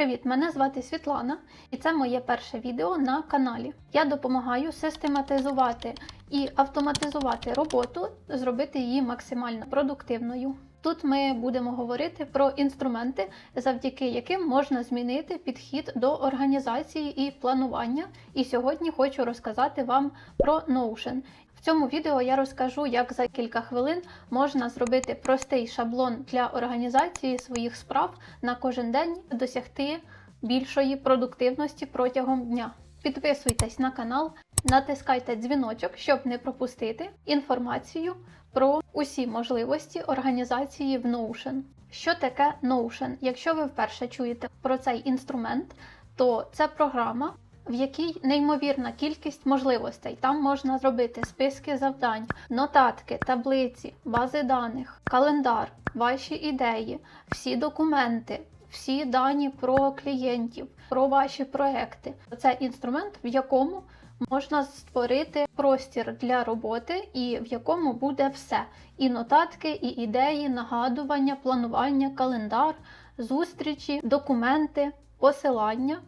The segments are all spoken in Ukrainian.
Привіт! Мене звати Світлана, і це моє перше відео на каналі. Я допомагаю систематизувати і автоматизувати роботу, зробити її максимально продуктивною. Тут ми будемо говорити про інструменти, завдяки яким можна змінити підхід до організації і планування. І сьогодні хочу розказати вам про Notion. В цьому відео я розкажу, як за кілька хвилин можна зробити простий шаблон для організації своїх справ на кожен день, досягти більшої продуктивності протягом дня. Підписуйтесь на канал, натискайте дзвіночок, щоб не пропустити інформацію про усі можливості організації в Notion. Що таке Notion? Якщо ви вперше чуєте про цей інструмент, то це програма, в якій неймовірна кількість можливостей. Там можна зробити списки завдань, нотатки, таблиці, бази даних, календар, ваші ідеї, всі документи, всі дані про клієнтів, про ваші проекти. Це інструмент, в якому можна створити простір для роботи, і в якому буде все: і нотатки, і ідеї, нагадування, планування, календар, зустрічі, документи, посилання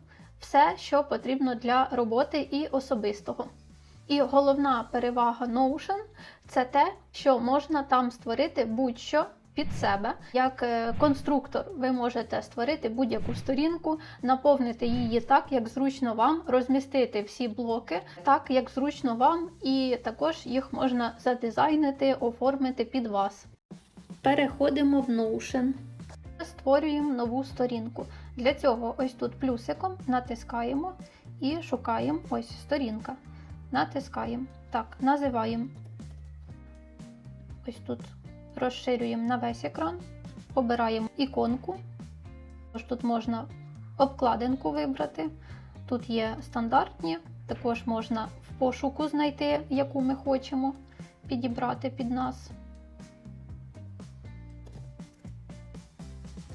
все, що потрібно для роботи і особистого. І головна перевага Notion це те, що можна там створити будь-що під себе. Як е, конструктор, ви можете створити будь-яку сторінку, наповнити її так, як зручно вам, розмістити всі блоки так, як зручно вам, і також їх можна задизайнити, оформити під вас. Переходимо в Notion. Створюємо нову сторінку. Для цього ось тут плюсиком натискаємо і шукаємо ось сторінка. Натискаємо. Так, називаємо. Ось тут розширюємо на весь екран, обираємо іконку. Тож Тут можна обкладинку вибрати. Тут є стандартні, також можна в пошуку знайти, яку ми хочемо підібрати під нас.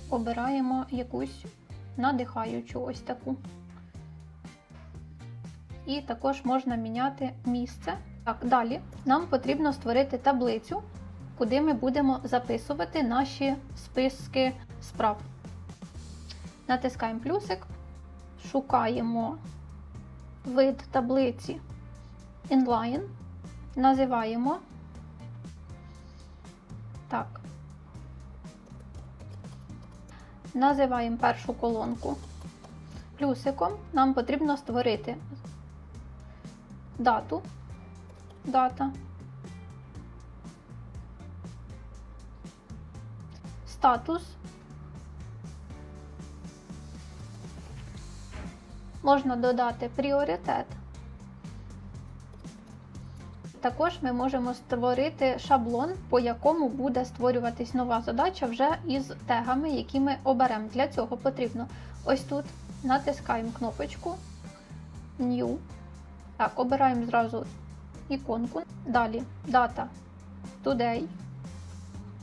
Обираємо якусь надихаючу ось таку. І також можна міняти місце. Так, далі нам потрібно створити таблицю, куди ми будемо записувати наші списки справ. Натискаємо плюсик, шукаємо вид таблиці inline, називаємо так. Називаємо першу колонку плюсиком. Нам потрібно створити дату, дата, статус. Можна додати пріоритет. Також ми можемо створити шаблон, по якому буде створюватись нова задача вже із тегами, які ми оберемо. Для цього потрібно ось тут натискаємо кнопочку New. Так, обираємо зразу іконку. Далі дата Today.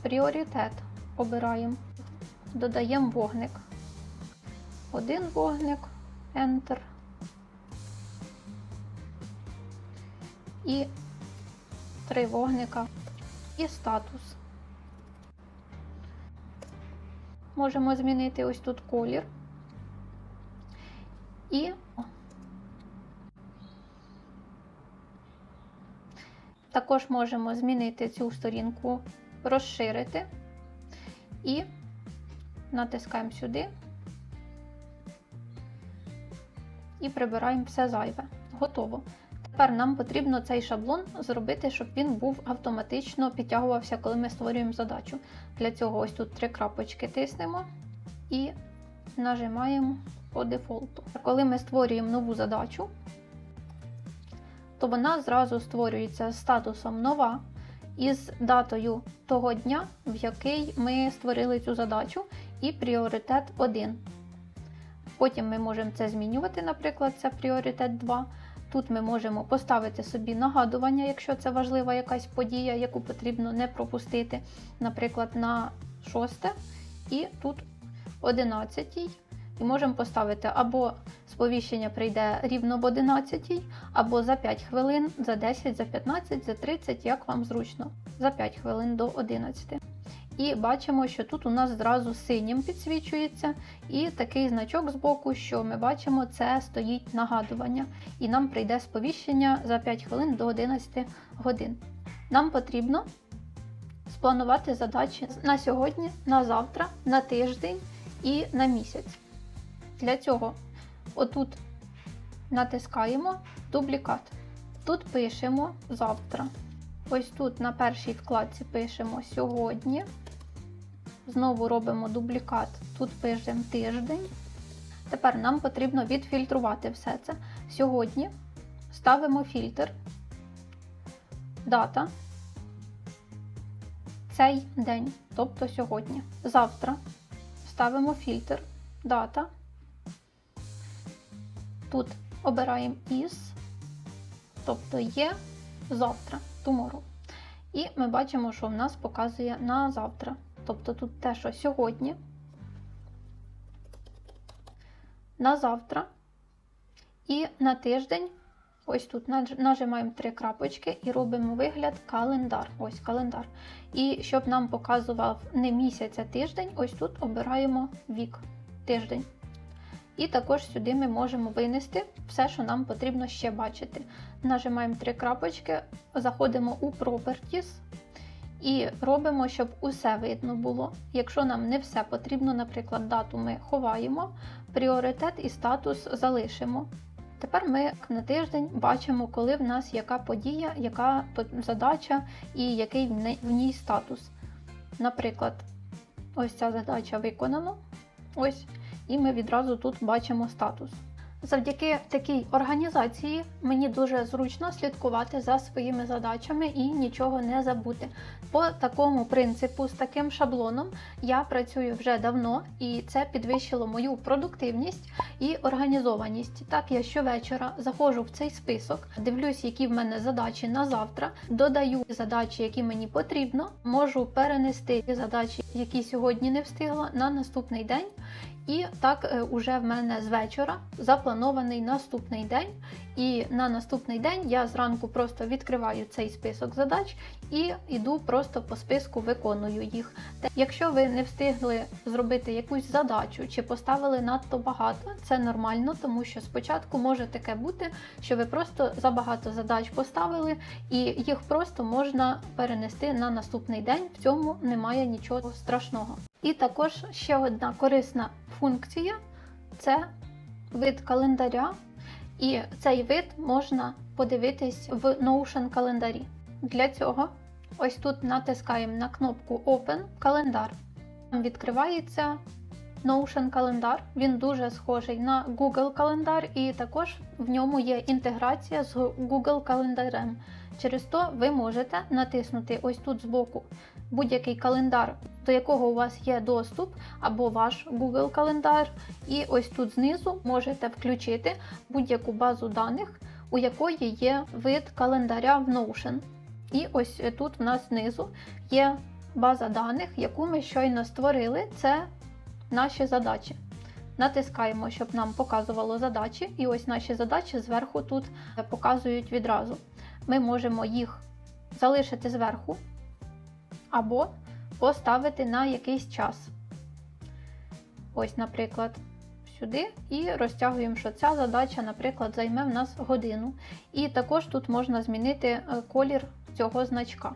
Пріоритет обираємо. Додаємо вогник. Один вогник, Enter. І три вогника і статус. Можемо змінити ось тут колір. І також можемо змінити цю сторінку, розширити і натискаємо сюди і прибираємо все зайве. Готово. Тепер нам потрібно цей шаблон зробити, щоб він був автоматично підтягувався, коли ми створюємо задачу. Для цього ось тут три крапочки тиснемо і нажимаємо по дефолту. Коли ми створюємо нову задачу, то вона зразу створюється з статусом нова із датою того дня, в який ми створили цю задачу, і пріоритет 1. Потім ми можемо це змінювати, наприклад, це пріоритет 2. Тут ми можемо поставити собі нагадування, якщо це важлива якась подія, яку потрібно не пропустити, наприклад, на 6 і тут 11. І можемо поставити або сповіщення прийде рівно в 11, або за 5 хвилин, за 10, за 15, за 30, як вам зручно, за 5 хвилин до 11. І бачимо, що тут у нас зразу синім підсвічується, і такий значок з боку, що ми бачимо, це стоїть нагадування, і нам прийде сповіщення за 5 хвилин до 11 годин. Нам потрібно спланувати задачі на сьогодні, на завтра, на тиждень і на місяць. Для цього отут натискаємо дублікат. Тут пишемо завтра. Ось тут на першій вкладці пишемо сьогодні. Знову робимо дублікат, тут пишемо тиждень. Тепер нам потрібно відфільтрувати все це. Сьогодні ставимо фільтр, дата, цей день, тобто сьогодні. Завтра ставимо фільтр, дата. Тут обираємо із, тобто є завтра, tomorrow. І ми бачимо, що в нас показує на завтра. Тобто тут те, що сьогодні, на завтра і на тиждень. Ось тут нажимаємо три крапочки і робимо вигляд календар. Ось календар. І щоб нам показував не місяць, а тиждень, ось тут обираємо вік тиждень. І також сюди ми можемо винести все, що нам потрібно ще бачити. Нажимаємо три крапочки, заходимо у Properties і робимо, щоб усе видно було. Якщо нам не все потрібно, наприклад, дату ми ховаємо, пріоритет і статус залишимо. Тепер ми на тиждень бачимо, коли в нас яка подія, яка задача і який в ній статус. Наприклад, ось ця задача виконана. Ось, і ми відразу тут бачимо статус. Завдяки такій організації мені дуже зручно слідкувати за своїми задачами і нічого не забути. По такому принципу, з таким шаблоном, я працюю вже давно, і це підвищило мою продуктивність і організованість. Так, я щовечора заходжу в цей список, дивлюсь, які в мене задачі на завтра, додаю задачі, які мені потрібно, можу перенести задачі, які сьогодні не встигла, на наступний день. І так е, уже в мене з вечора запланований наступний день. І на наступний день я зранку просто відкриваю цей список задач і йду просто по списку, виконую їх. Якщо ви не встигли зробити якусь задачу чи поставили надто багато, це нормально, тому що спочатку може таке бути, що ви просто забагато задач поставили, і їх просто можна перенести на наступний день. В цьому немає нічого страшного. І також ще одна корисна функція це вид календаря. І цей вид можна подивитись в Notion календарі. Для цього ось тут натискаємо на кнопку Open календар. Відкривається Notion календар. Він дуже схожий на Google календар, і також в ньому є інтеграція з Google календарем. Через то ви можете натиснути ось тут збоку будь-який календар, до якого у вас є доступ, або ваш Google календар. І ось тут знизу можете включити будь-яку базу даних, у якої є вид календаря в Notion. І ось тут у нас знизу є база даних, яку ми щойно створили. Це наші задачі. Натискаємо, щоб нам показувало задачі, і ось наші задачі зверху тут показують відразу. Ми можемо їх залишити зверху, або поставити на якийсь час. Ось, наприклад, сюди, і розтягуємо, що ця задача, наприклад, займе в нас годину. І також тут можна змінити е, колір цього значка.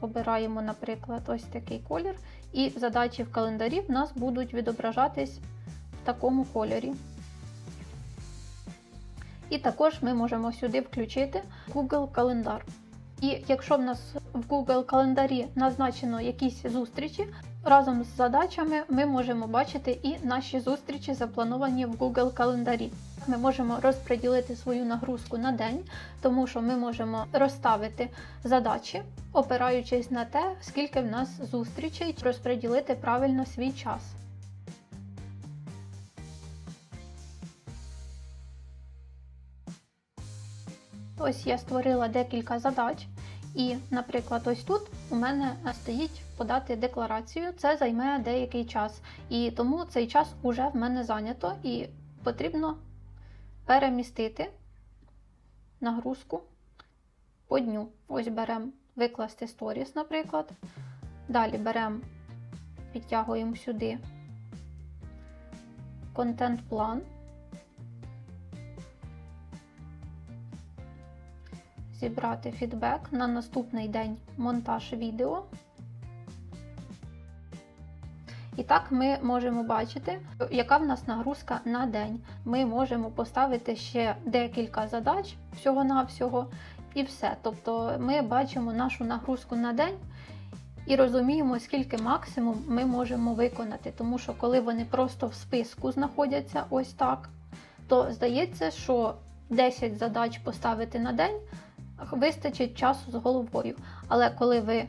Обираємо, наприклад, ось такий колір, і задачі в календарі в нас будуть відображатись в такому кольорі. І також ми можемо сюди включити Google календар. І якщо в нас в Google календарі назначено якісь зустрічі, разом з задачами ми можемо бачити і наші зустрічі заплановані в Google календарі. Ми можемо розподілити свою нагрузку на день, тому що ми можемо розставити задачі, опираючись на те, скільки в нас зустрічей, розподілити правильно свій час. Ось я створила декілька задач, і, наприклад, ось тут у мене стоїть подати декларацію, це займе деякий час. І тому цей час вже в мене зайнято і потрібно перемістити нагрузку по дню. Ось беремо викласти сторіс, наприклад. Далі беремо, підтягуємо сюди контент-план. Зібрати фідбек на наступний день монтаж відео. І так ми можемо бачити, яка в нас нагрузка на день. Ми можемо поставити ще декілька задач всього-навсього і все. Тобто ми бачимо нашу нагрузку на день і розуміємо, скільки максимум ми можемо виконати. Тому що коли вони просто в списку знаходяться ось так, то здається, що 10 задач поставити на день вистачить часу з головою. Але коли ви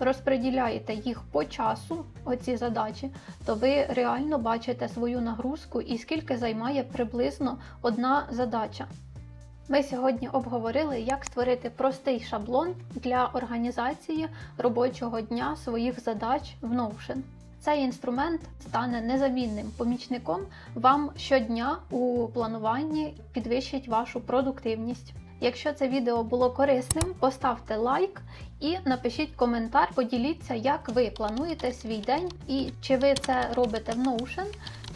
розподіляєте їх по часу, оці задачі, то ви реально бачите свою нагрузку і скільки займає приблизно одна задача. Ми сьогодні обговорили, як створити простий шаблон для організації робочого дня своїх задач в Notion. Цей інструмент стане незамінним помічником вам щодня у плануванні підвищить вашу продуктивність. Якщо це відео було корисним, поставте лайк і напишіть коментар, поділіться, як ви плануєте свій день і чи ви це робите в Notion,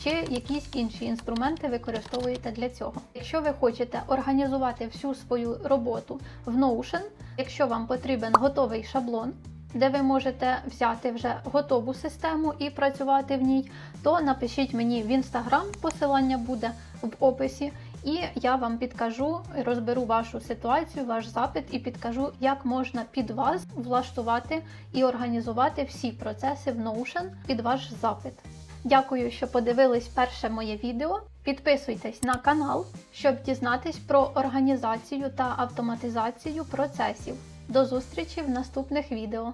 чи якісь інші інструменти використовуєте для цього. Якщо ви хочете організувати всю свою роботу в Notion, якщо вам потрібен готовий шаблон, де ви можете взяти вже готову систему і працювати в ній, то напишіть мені в інстаграм, посилання буде в описі. І я вам підкажу, розберу вашу ситуацію, ваш запит і підкажу, як можна під вас влаштувати і організувати всі процеси в Notion під ваш запит. Дякую, що подивились перше моє відео. Підписуйтесь на канал, щоб дізнатись про організацію та автоматизацію процесів. До зустрічі в наступних відео.